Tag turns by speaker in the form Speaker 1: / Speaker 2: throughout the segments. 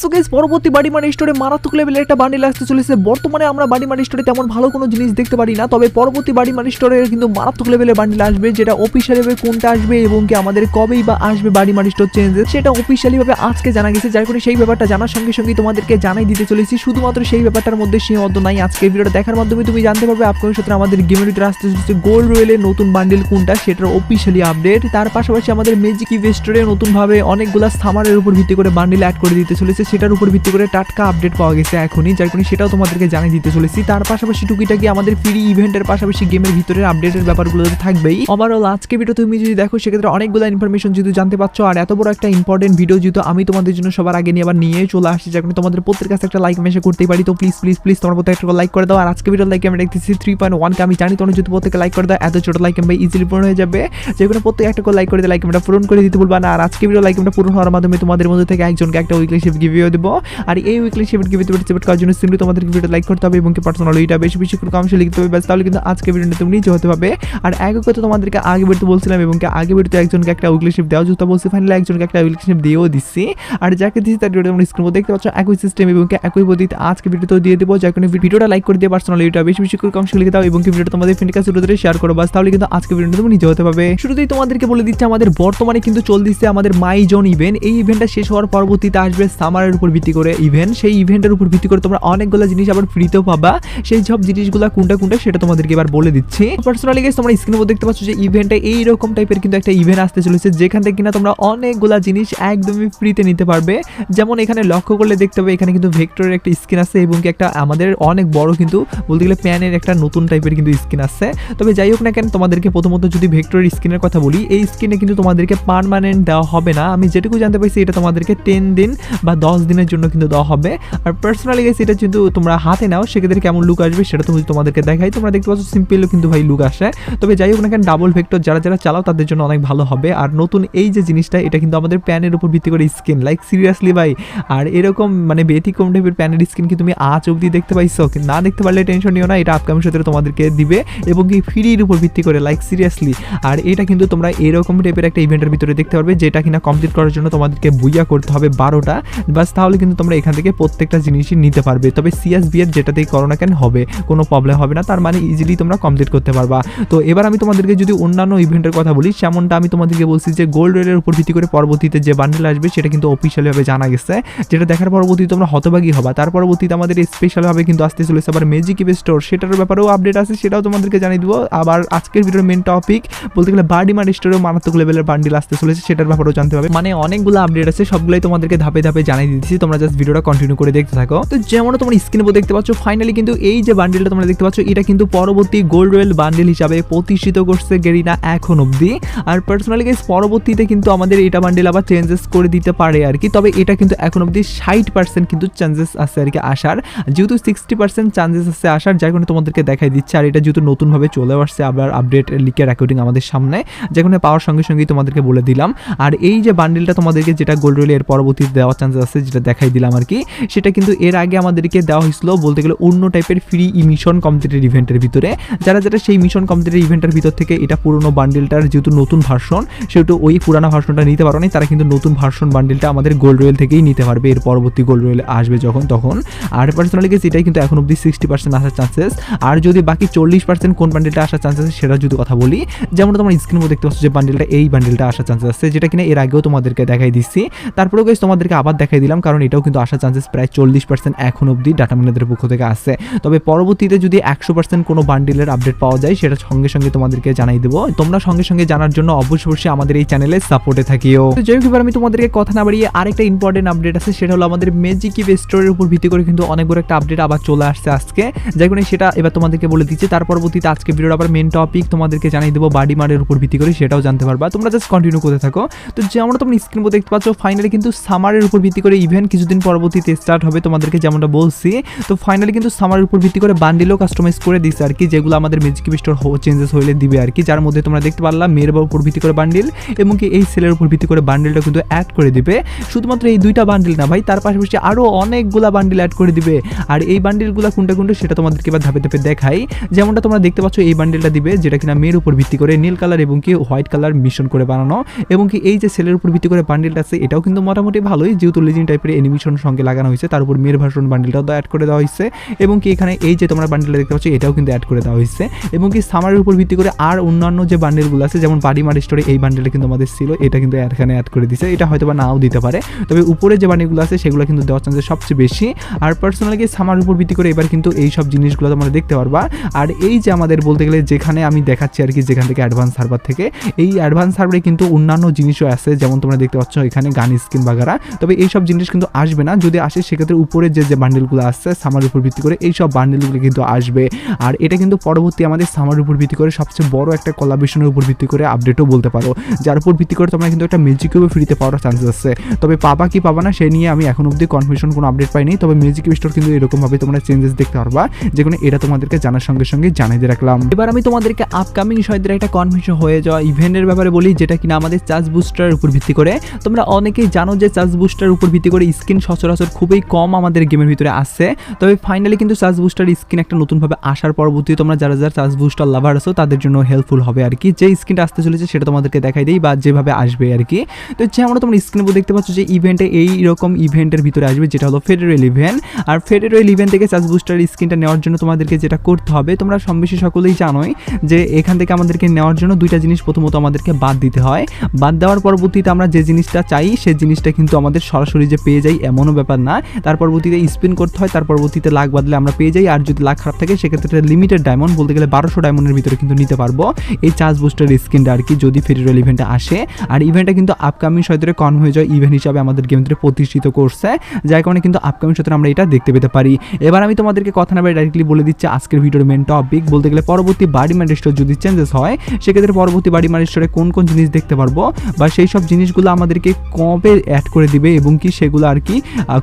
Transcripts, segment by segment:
Speaker 1: So guys পরবর্তী বাড়ি মানে স্টোরে মারাত্মক লেভেলের একটা বান্ডিল আসতে চলেছে। বর্তমানে আমরা বাড়ি মানে স্টোরে তেমন ভালো কোনো জিনিস দেখতে পারি না, তবে পরবর্তী বাড়ি মানে স্টোরে কিন্তু মারাত্মক লেভেলের বান্ডিল আসবে, যেটা অফিসিয়ালি ভাবে কোনটা আসবে এবং কি আমাদের কবেই বা আসবে বাড়ি মানে স্টোর চেঞ্জেস সেটা অফিসিয়ালি ভাবে আজকে জানা গেছে। যার করে সেই ব্যাপারটা জানার সঙ্গে সঙ্গে তোমাদেরকে জানাই দিতে চলেছি। শুধুমাত্র সেই ব্যাপারটার মধ্যে সীমাবদ্ধ নাই আজকে ভিডিওটা দেখার মাধ্যমে। তুমি জানতে পারবে আপকামিং সূত্রে আমাদের গেমের ভিতরে আসতে চলেছে গোল্ড রয়েলের নতুন বান্ডিল কোনটা, সেটার অফিসিয়ালি আপডেট তার পাশাপাশি আমাদের মেজিক ইভেস্টরে নতুন ভাবে অনেকগুলা সামারের উপর ভিত্তি করে বান্ডিল অ্যাড করে দিতে চলেছে। সেটার উপর ভিত্তি করে টাটকা আপডেট পাওয়া গেছে এখনই, যার কারণে সেটাও তোমাদেরকে জানিয়ে দিতে চলেছি। তার পাশাপাশি টুকিটাকি আমাদের ফ্রি ইভেন্টের পাশাপাশি গেমের ভিতরে আপডেটের ব্যাপারগুলো থাকবেই। ওভারঅল আজকে ভিডিও তুমি যদি দেখো, সেক্ষেত্রে অনেকগুলো ইনফরমেশন যেহেতু জানতে পারছ, আর এত বড় একটা ইম্পর্টেন্ট ভিডিও যেহেতু আমি তোমাদের জন্য সবার আগে নিয়ে আবার নিয়ে চলে আসছি যার তোমাদের প্রত্যেকের কাছে একটা লাইক মেশে করতেই পারি। তো প্লিজ প্লিজ প্লিজ তোমার প্রত্যেক একটা লাইক করে দাও। আর আজকে ভিডিও লাইক আমি দেখতেছি থ্রি পয়েন্ট ওয়ানকে আমি জানি তোমরা যদি প্রত্যেকে লাইক করে দাও, এত ছোট লাইক আমি ইজিলি পূরণ হয়ে যাবে। যে কোনো প্রত্যেক একটা লাইক করে লাইক আমরা পূরণ করে দিতে বলবা না। আর আজকে ভিডিও লাইক আমরা পূরণ হওয়ার মাধ্যমে তোমাদের মধ্যে থেকে একজনকে একটা উইকলি শিফট গিভিও দেবো। আর এই উইকলি শিফট গিভিতে পার্টিসিপেট করার জন্য সিম্পলি তোমাদের ভিডিও লাইক করতে হবে এবং কি পার্সোনাল ওইটা বেশি বেশি করে কমেন্টে লিখতে হবে। ব্যাস, তাহলে কিন্তু আজকে ভিডিওটা তুমি নিজে হতে হবে আর এক কথা তোমাদেরকে আগে বেরোতে বলছিলাম এবং কি আগে বেরোতে একজনকে একটা উইকলি শিফট দেওয়া যেহেতু বলছি ফাইনালি একজনকে একটা উইকলি শিফট দিয়েও দিচ্ছি। আর যাকে দিচ্ছি তার ভিডিও তোমরা স্ক্রিন দেখতে পাচ্ছ, একই সিস্টেম এবং একই পদ্ধতিতে আজকে ভিডিওতেও দিয়ে দেবো। যার কারণে ভিডিওটা লাইক করে দিয়ে পার্সোনাল ওইটা বেশি বেশি করে কমেন্টে লিখে দাও এবং কি ভিডিওটা তোমাদের ফ্রেন্ডের কাছে ধরে শেয়ার করো। বাস তাহলে কিন্তু আজকে ভিডিওটা তুমি নিজে হতে পারবে। শুরুতেই তোমাদেরকে বলে দিচ্ছে, আমাদের বর্তমানে কিন্তু চলতেছে আমাদের মাই জন ইভেন্ট এই ইভেন্টটা শেষ হওয়ার পরবর্তীতে আসবে সামারের উপর ভিত্তি করে ইভেন্ট সেই ইভেন্টের উপর ভিত্তি করে তোমরা অনেকগুলো জিনিস আবার ফ্রিতেও পাবা। সেই সব জিনিসগুলো কোনটা কোনটা সেটা তোমাদেরকে এবার বলে দিচ্ছি। পার্সোনালি গেস তোমরা স্ক্রিনে দেখতে পাচ্ছ যে ইভেন্টে এইরকম টাইপের কিন্তু একটা ইভেন্ট আসতে চলেছে, যেখান থেকে কিনা তোমরা অনেকগুলা জিনিস একদমই ফ্রিতে নিতে পারবে। যেমন এখানে লক্ষ্য করলে দেখতে হবে, এখানে কিন্তু ভেক্টরের একটা স্কিন আছে এবং একটা আমাদের অনেক বড় কিন্তু বলতে গেলে প্যানের একটা নতুন টাইপের কিন্তু স্কিন আছে। তবে যাই হোক না কেন, তোমাদেরকে প্রথমত যদি ভেক্টরের স্কিনের কথা বলি, এই স্কিনে কিন্তু তোমাদেরকে পারমানেন্ট দেওয়া হবে না। আমি যেটুকু জানতে পারছি, এটা তোমাদেরকে টেন দিন বা দশ দিনের জন্য কিন্তু দেওয়া হবে। আর পার্সোনালি গেছে এটা কিন্তু তোমরা হাতে নাও, সেক্ষেত্রে কেমন লুক আসবে সেটা তুমি তোমাদেরকে দেখাই। তোমরা দেখতে পাচ্ছ সিম্পলও কিন্তু ভাই লুক আসে। তবে যাই হোক না কেন ডাবল ভেক্টর যারা যারা চালাও, তাদের জন্য অনেক ভালো হবে। আর নতুন এই যে জিনিসটা, এটা কিন্তু আমাদের প্যানের উপর ভিত্তি করে স্কিন লাইক সিরিয়াসলি ভাই, আর এরকম মানে ব্যতিক্রম টাইপের প্যানের স্কিন কি তুমি আজ অবধি দেখতে পাইছো? না দেখতে পারলে টেনশন নিও না, এটা আপকামিং সূত্রে তোমাদেরকে দিবে। এবং কি ফ্রির উপর ভিত্তি করে লাইক সিরিয়াসলি আর এটা কিন্তু তোমরা এরকম টাইপের একটা ইভেন্টের ভিতরে দেখতে পারবে, যেটা কিনা কমপ্লিট করার জন্য তোমাদেরকে বুইয়া করতে হবে বারোটা। বাস তাহলে কিন্তু তোমরা এখান থেকে প্রত্যেকটা জিনিসই নিতে পারবে। তবে সিএসবি এর যেটাতেই করো না কেন হবে, কোনো প্রবলেম হবে না, তার মানে ইজিলি তোমরা কমপ্লিট করতে পারবা। তো এবার আমি তোমাদেরকে যদি অন্যান্য ইভেন্টের কথা বলি, যেমনটা আমি তোমাদেরকে বলছি যে গোল্ড রেলের উপর ভিত্তি করে পরবর্তীতে যে বান্ডেল আসবে, সেটা কিন্তু অফিসিয়ালিভাবে জানা গেছে। যেটা দেখার পরবর্তীতে তোমরা হতবাগী হবা। তার পরবর্তীতে আমাদের স্পেশালভাবে কিন্তু আসতে চলেছে আবার ইভে স্টোর সেটার ব্যাপারেও আপডেট আছে, সেটাও তোমাদেরকে জানিয়ে দেবো। আবার আজকের ভিডিওর মেন টপিক বলতে গেলে বার্ডি মার স্টোরেও মারাত্মক লেভেলের বান্ডিল আসতে চলেছে, সেটার ব্যাপারেও জানতে হবে। মানে অনেকগুলো আপডেট আছে, সবগুলোই তোমাদেরকে ধাপে ধাপে জানিয়ে দিচ্ছি তোমরা জাস্ট ভিডিওটা কন্টিনিউ করে দেখতে থাকো। তো যেমন তোমরা স্ক্রিনে দেখতে পাচ্ছ ফাইনালি কিন্তু এই যে বান্ডিলটা তোমরা দেখতে পাচ্ছ, এটা কিন্তু পরবর্তী গোল্ড রয়েল বান্ডিল হিসাবে প্রতিষ্ঠিত করছে গেরিনা এখন অবধি। আর পার্সোনালি গাইস পরবর্তীতে কিন্তু আমাদের এটা বান্ডিল আবার চেঞ্জেস করে দিতে পারে আর কি, তবে এটা কিন্তু এখন অবধি ষাট পার্সেন্ট কিন্তু চান্সেস আছে আর কি আসার। যেহেতু সিক্সটি পার্সেন্ট চান্সেস আছে আসার, যার কারণে তোমাদেরকে দেখাই দিচ্ছে, আর এটা যেহেতু নতুনভাবে চলে আসছে আবার আপডেট লিকের অ্যাকর্ডিং আমাদের সামনে যেখানে পাওয়ার সঙ্গে সঙ্গেই তোমাদেরকে বলে দিলাম। আর এই যে বান্ডিলটা তোমাদেরকে যেটা গোল্ড রয়েল এর পরবর্তীতে দেওয়ার চান্সেস আছে যেটা দেখাই দিলাম আর কি, সেটা কিন্তু এর আগে আমাদেরকে দেওয়া হয়েছিল বলতে গেলে অন্য টাইপের ফ্রি ইমিশন কমপ্লিটেড ইভেন্টের ভিতরে। যারা যারা সেই মিশন কমপ্লিটেড ইভেন্টের ভিতর থেকে এটা পুরনো বান্ডিলটার যেহেতু নতুন ভার্সন সেহেতু ওই পুরানো ভার্সনটা নিতে পারো তারা কিন্তু নতুন ভার্সন বান্ডিলটা আমাদের গোল্ড রয়েল থেকেই নিতে পারবে, এর পরবর্তী গোল্ড রয়েল আসবে যখন তখন। আর পার্সোনালি গেছে এটাই কিন্তু এখন অব্দি সিক্সটি পার্সেন্ট আসার চান্সেস আর যদি বাকি চল্লিশ পার্সেন্ট কোন বান্ডিলটা আসার চান্সেস সেটা যদি কথা বলি, যেমন তোমার স্ক্রিন দেখতে পাচ্ছ যে বান্ডিলটা এই বান্ডিলটা আসার চান্সেস আছে, যেটা কিনা এর আগেও তোমাদেরকে দেখাই দিচ্ছি। তারপরেও গেছে তোমাদেরকে আবার দেখাই দিলাম, কারণ এটাও কিন্তু আসার চান্সেস প্রায় চল্লিশ পার্সেন্ট এখন অব্দি ডাটা ম্যানেজারের পক্ষ থেকে আসছে তবে পরবর্তীতে যদি একশো পার্সেন্ট কোনো বান্ডিলের আপডেট পাওয়া যায়, সেটা সঙ্গে সঙ্গে তোমাদেরকে জানাই দেবো। তোমরা সঙ্গে সঙ্গে জানার জন্য অবশ্যই আমাদের এই চ্যানেলে সাপোর্টে থাকিও। যাই হোক আমি তোমাদেরকে কথা না বাড়িয়ে আরেকটা ইম্পর্টেন্ট আপডেট আছে, সেটা হলো আমাদের মেজিক ইভ স্টোরের উপর ভিত্তি করে কিন্তু অনেক বড় একটা আপডেট আবার চলে আসছে আজকে। যাই কারণে সেটা এবার তোমাদেরকে বলে দিচ্ছি। তার পরবর্তীতে আজকে ভিডিওর আবার মেন টপিক তোমাদেরকে জানিয়ে দেবো বাডি মারের উপর ভিত্তি করে, সেটাও জানতে পারবা। তোমরা জাস্ট কন্টিনিউ করতে থাকো। তো যেমন তোমরা স্ক্রিন দেখতে পাচ্ছ ফাইনালি কিন্তু সামারের উপর ভিত্তি করে ইভেন্ট কিছুদিন পরবর্তীতে স্টার্ট হবে তোমাদেরকে যেমনটা বলছি। তো ফাইনালি কিন্তু সামারের উপর ভিত্তি করে বান্ডিলও কাস্টমাইজ করে দিচ্ছে আর কি, যেগুলো আমাদের মেজিক স্টোর চেঞ্জেস হলে দিবে আর কি, যার মধ্যে তোমরা দেখতে পারলাম মেয়ের উপর ভিত্তি করে বান্ডিল এবং কি এই সেলের উপর ভিত্তি করে বান্ডিলটা কিন্তু অ্যাড করে দিবে। শুধুমাত্র এই দুইটা বান্ডিল না ভাই, তার পাশাপাশি আরও অনেকগুলা বান্ডিল অ্যাড করে দিবে। আর এই বান্ডিলগুলো কোনটা কোনটা সেটা তোমাদেরকে এবার ধাপে ধাপে দেখাই। যেমনটা তোমরা দেখতে পাচ্ছ, এই বান্ডিলটা দিবে যেটা কিনা মেয়ের উপর ভিত্তি করে নীল কালার এবং কি হোয়াইট কালার মিশন করে বানানো। এবং কি এই যে সেলের উপর ভিত্তি করে বান্ডিলটা আছে, এটাও কিন্তু মোটামুটি ভালোই, যেহেতু লেজেন্ড টাইপের অ্যানিমেশন সঙ্গে লাগানো হয়েছে। তার উপর মেয়ের ভার্সন বান্ডিলটাও অ্যাড করে দেওয়া হয়েছে। এবং কি এখানে এই যে তোমরা বান্ডিলটা দেখতে পাচ্ছ, এটাও কিন্তু অ্যাড করে দেওয়া হয়েছে। এবং কি সামারের উপর ভিত্তি করে আর অন্যান্য যে বান্ডেলগুলো আছে, যেমন বাড়ি মার স্টোরে এই বান্ডেলটা কিন্তু আমাদের ছিল, এটা কিন্তু এখানে অ্যাড করে দিছে এটা হয়তো বা নাও দিতে পারে। তবে উপরে যে বান্ডেলগুলো আছে, সেগুলো কিন্তু দেওয়ার চান্সেস সবচেয়ে বেশি। আর পার্সোনালি সামার উপর ভিত্তি করে এবার কিন্তু এই সব জিনিসগুলো তোমরা দেখতে পারবা। আর এই যে আমাদের বলতে গেলে যেখানে আমি দেখাচ্ছি আর কি, যেখান থেকে অ্যাডভান্স সার্ভার থেকে, এই অ্যাডভান্স সার্ভারে কিন্তু অন্যান্য জিনিসও আছে। যেমন তোমরা দেখতে পাচ্ছ, এখানে গান স্কিন বাগারা। তবে এই সব জিনিস কিন্তু আসবে না। যদি আসে, সেক্ষেত্রে উপরে যে যে বান্ডেলগুলো আসছে সামার উপর ভিত্তি করে এই সব বান্ডেলগুলো কিন্তু আসবে। আর এটা কিন্তু পরবর্তী আমাদের সামার উপর ভিত্তি করে সবচেয়ে বড় একটা কলাবেশনের উপর ভিত্তি করে আপডেটও বলতে পারো। যার উপর ভিত্তি করে তোমরা কিন্তু একটা মিউজিক কিউবে ফ্রিতে পাওয়ার চান্সেস আছে। তবে পাবা কি পাবা না, সে নিয়ে আমি এখন অবধি কনফিউশন কোনো আপডেট পাইনি। তবে মিউজিক স্টোর কিন্তু এরকমভাবে তোমরা চেঞ্জেস দেখতে পারবা। যেগুলো এটা তোমাদেরকে জানার সঙ্গে সঙ্গে জানিয়ে রাখলাম। এবার আমি তোমাদেরকে আপকামিং বিষয়দের একটা কনফিউশন হয়ে যাওয়া ইভেন্টের ব্যাপারে বলি, যেটা কিনা আমাদের চার্জ বুস্টারের উপর ভিত্তি করে। তোমরা অনেকেই জানো যে চার্জ বুস্টারের উপর ভিত্তি করে স্কিন সচরাচর খুবই কম আমাদের গেমের ভিতরে আসছে তবে ফাইনালি কিন্তু চার্জ বুস্টার স্কিন একটা নতুনভাবে আসার পরবর্তী তোমরা যারা যারা চার্জ বুস্টার লাভার আছো, তাদের জন্য হেল্পফুল হবে আর কি। যে স্কিনটা আসতে চলেছে সেটা তোমাদেরকে দেখাই দিই বা যেভাবে আসবে আর কি। তো যেমন তোমরা স্ক্রিনে দেখতে পাচ্ছ যে ইভেন্টে এই রকম ইভেন্টের ভিতরে আসবে, যেটা হলো ফেডারেল ইভেন্ট আর ফেডারেল ইভেন্ট থেকে চার্জ বুস্টার স্কিনটা নেওয়ার জন্য তোমাদেরকে যেটা করতে হবে, তোমরা কম বেশি সকলেই জানোই যে এখান থেকে আমাদেরকে নেওয়ার জন্য দুইটা জিনিস প্রথমত আমাদেরকে বাদ দিতে হয়। বাদ দেওয়ার পরবর্তীতে আমরা যে জিনিসটা চাই সেই জিনিসটা কিন্তু আমাদের সরাসরি যে পেয়ে যাই, এমনও ব্যাপার না। তার পরবর্তীতে স্পিন করতে হয়, তার পরবর্তীতে লাখ বাদলে আমরা পেয়ে যাই। আর যদি লাখ খারাপ থাকে, সেক্ষেত্রে লিমিটেড ডায়মন্ড বলতে গেলে বারোশো ডায়মন্ডের ভিতরে কিন্তু নিতে পারব। এই চার্জ বুস্টার স্কিনটা আর কি যদি ফেরিরল ইভেন্টে আসে। আর ইভেন্টটা কিন্তু আপকামিং সৈতরে কন হয়ে যায় ইভেন্ট হিসাবে আমাদের গেম ভিতরে প্রতিষ্ঠিত করছে। যার কারণে কিন্তু আপকামিং সৈতরে আমরা এটা দেখতে পেতে পারি। এবার আমি তোমাদেরকে কথা না ডাইরেক্টলি বলে দিচ্ছি, আজকের ভিডিওর মেন টপিক বলতে গেলে পরবর্তী বাড়ি ম্যারিস্টোর যদি চেঞ্জেস হয়, সেক্ষেত্রে পরবর্তী বাড়ি ম্যারিস্টোরে কোন কোন জিনিস দেখতে পারব? বা সেই সব জিনিসগুলো আমাদেরকে কবে অ্যাড করে দিবে এবং কি সেগুলো আর কি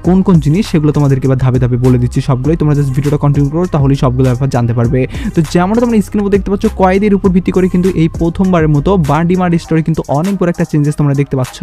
Speaker 1: কোন কোন জিনিস সেগুলো তোমাদেরকে এবার ধাপে ধাপে বলে দিচ্ছি সবগুলোই। তোমরা জাস্ট ভিডিওটা কন্টিনিউ করো, তাহলেই সবগুলো ব্যাপার জানতে পারবে। তো যেমন তোমরা স্ক্রিনের উপর দেখতে পাচ্ছ, কয়েদের উপর ভিত্তি করে কিন্তু এই প্রথমবারের মতো বান্ডিমার স্টোরে কিন্তু অনেক বড় একটা চেঞ্জেস তোমরা দেখতে পাচ্ছ,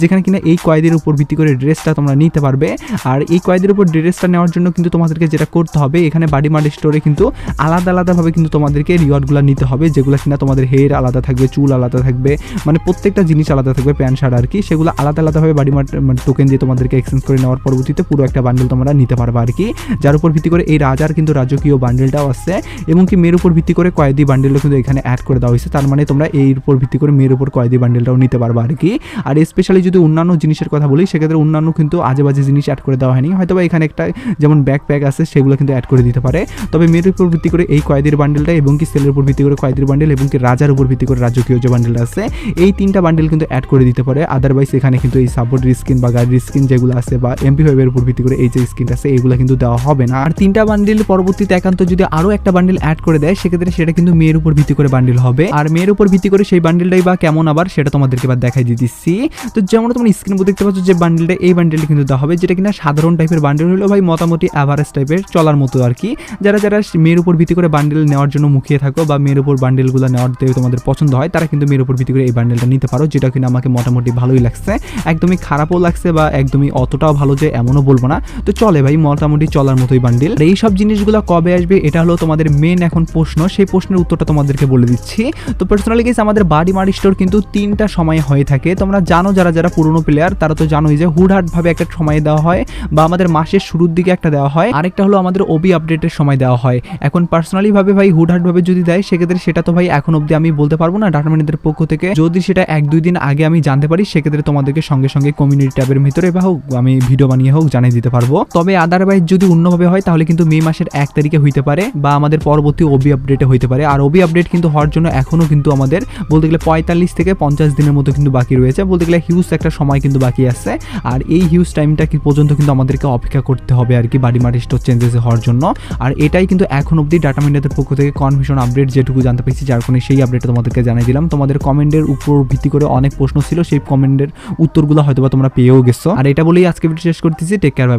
Speaker 1: যেখানে কিনা এই কয়েদের উপর ভিত্তি করে ড্রেসটা তোমরা নিতে পারবে। আর এই কয়েদের উপর ড্রেসটা নেওয়ার জন্য কিন্তু তোমাদেরকে যেটা করতে হবে, এখানে বাডিমার স্টোরে কিন্তু আলাদা আলাদাভাবে কিন্তু তোমাদেরকে রিওয়ার্ডগুলো নিতে হবে, যেগুলো কিনা তোমাদের হেয়ার আলাদা থাকবে, চুল আলাদা থাকবে মানে প্রত্যেকটা জিনিস আলাদা থাকবে, প্যান্ট, শার্ট আর কি, সেগুলো আলাদা আলাদাভাবে বাডিমার মানে টোকেন দিয়ে তোমাদেরকে এক্সচেঞ্জ করে নেওয়ার পরবর্তীতে পুরো একটা বান্ডেল তোমরা নিতে পারবে আর কি যার উপর ভিত্তি করে এই রাজার কিন্তু রাজকীয় বান্ডেলটাও আছে, এবং কি মেয়ের উপর ভিত্তি করে কয়েদি বান্ডেলও কিন্তু এখানে অ্যাড করে দেওয়া হয়েছে। তার মানে তোমরা এর উপর ভিত্তি করে মেয়ের উপর কয়েদি বান্ডেলটাও নিতে পারবে আর কি আর স্পেশালি যদি অন্যান্য জিনিসের কথা বলি, সেক্ষেত্রে অন্যান্য কিন্তু আজে বাজে জিনিস অ্যাড করে দেওয়া হয়নি। হয়তো বা এখানে একটা যেমন ব্যাক প্যাক আছে, সেগুলো কিন্তু অ্যাড করে দিতে পারে। তবে মেয়ের উপর ভিত্তি করে এই কয়েদির বান্ডেলটা এবং কি সেলের উপর ভিত্তি করে কয়েদির বান্ডেল এবং কি রাজার উপর ভিত্তি করে রাজকীয় যে বান্ডেলটা আছে, এই তিনটা বান্ডেল কিন্তু অ্যাড করে দিতে পারে। আদারওয়াইজ এখানে কিন্তু এই সাপোর্টের স্কিন বা গাড়ির স্কিন যেগুলো আছে বা এমপি ফাইভের উপর ভিত্তি করে এই যে স্কিনটা আছে, এগুলো কিন্তু দেওয়া হবে না। আর তিনটা বান্ডেল পরবর্তীতে একান্ত যদি আরও একটা বান্ডেল অ্যাড করে দেয়, সেক্ষেত্রে সেটা কিন্তু মেয়ের উপর ভিত্তি করে বান্ডেল হবে। আর মেয়ের উপর ভিত্তি করে সেই বান্ডেলটাই বা কেমন আবার, সেটা তোমাদেরকে এবার দেখাই দিয়ে দিচ্ছি। তো যেমন তোমরা স্ক্রিন দেখতে পাচ্ছ যে বান্ডেলটা এই বান্ডেলটা কিন্তু দেওয়া হবে, যেটা কিনা সাধারণ টাইপের বান্ডেল হলো ভাই মোটামুটি অ্যাভারেজ টাইপের চলার মতো আর কি। যারা যারা মেয়ের উপর ভিত্তি করে বান্ডিল নেওয়ার জন্য মুখিয়ে থাকো বা মেয়ের উপর বান্ডেলগুলো নেওয়ার দিয়ে তোমাদের পছন্দ হয়, তারা কিন্তু মেয়ের উপর ভিত্তি করে এই বান্ডেলটা নিতে পারো, যেটা কিনা আমাকে মোটামুটি ভালোই লাগছে। একদমই খারাপও লাগছে বা একদমই অতটাও ভালো যে এমনও বলব না। তো চলে ভাই, মোটামুটি চলার মতোই বান্ডেল এই সব জিনিসগুলো কবে আসবে, এটা হলো তোমাদের মেন এখন প্রশ্ন। সেই প্রশ্নের উত্তরটা তোমাদেরকে বলে দিচ্ছি। তো পার্সোনালি গেছে আমাদের বাড়ি মারি স্টোর কিন্তু তিনটা সময় হয়ে থাকে। তোমরা জানো যারা যারা পুরনো প্লেয়ার তারা তো জানোই যে হুডহাট ভাবে একটা সময় দেওয়া হয় বা আমাদের মাসের শুরুর দিকে একটা দেওয়া হয়। আরেকটা হলো আমাদের ওবি আপডেটের সময় দেওয়া হয়। এখন পার্সোনালি ভাবে ভাই হুডহাট ভাবে যদি দেয়, সেক্ষেত্রে সেটা তো ভাই এখন অবধি আমি বলতে পারব না ডাটা ম্যানেজারের পক্ষ থেকে। যদি সেটা এক দুই দিন আগে আমি জানতে পারি, সেক্ষেত্রে তোমাদেরকে সঙ্গে সঙ্গে কমিউনিটি ট্যাবের ভিতরে বা হোক, আমি ভিডিও বানিয়ে হোক, জানিয়ে দিতে পারব। তবে আদারওয়াইজ যদি অন্যভাবে হয়, তাহলে কিন্তু মে মাসের এক তারিখে হইতে পারে বা আমাদের পরবর্তী ওবি আপডেটে হইতে পারে। আর ওবি আপডেট কিন্তু হওয়ার জন্য এখনও কিন্তু আমাদের বলতে গেলে পঁয়তাল্লিশ থেকে পঞ্চাশ দিনের মতো কিন্তু বাকি রয়েছে। বলতে গেলে হিউজ একটা সময় কিন্তু বাকি আছে। আর এই হিউজ টাইমটা পর্যন্ত কিন্তু আমাদেরকে অপেক্ষা করতে হবে আর কি বাড়ি মাটি স্টোর চেঞ্জেস হওয়ার জন্য। আর এটাই কিন্তু এখন অবধি ডাটা মিন্ডাদের পক্ষ থেকে কনফিউশন আপডেট যেটুকু জানতে পেরেছি, যার কারণে সেই আপডেটটা তোমাদেরকে জানিয়ে দিলাম। তোমাদের কমেন্টের উপর ভিত্তি করে অনেক প্রশ্ন ছিল, সেই কমেন্টের উত্তরগুলো হয়তো তোমরা পেয়েও গেছো। আর এটা বলেই আজকে ভিডিও শেষ করতেছি টেক কেয়ার বাই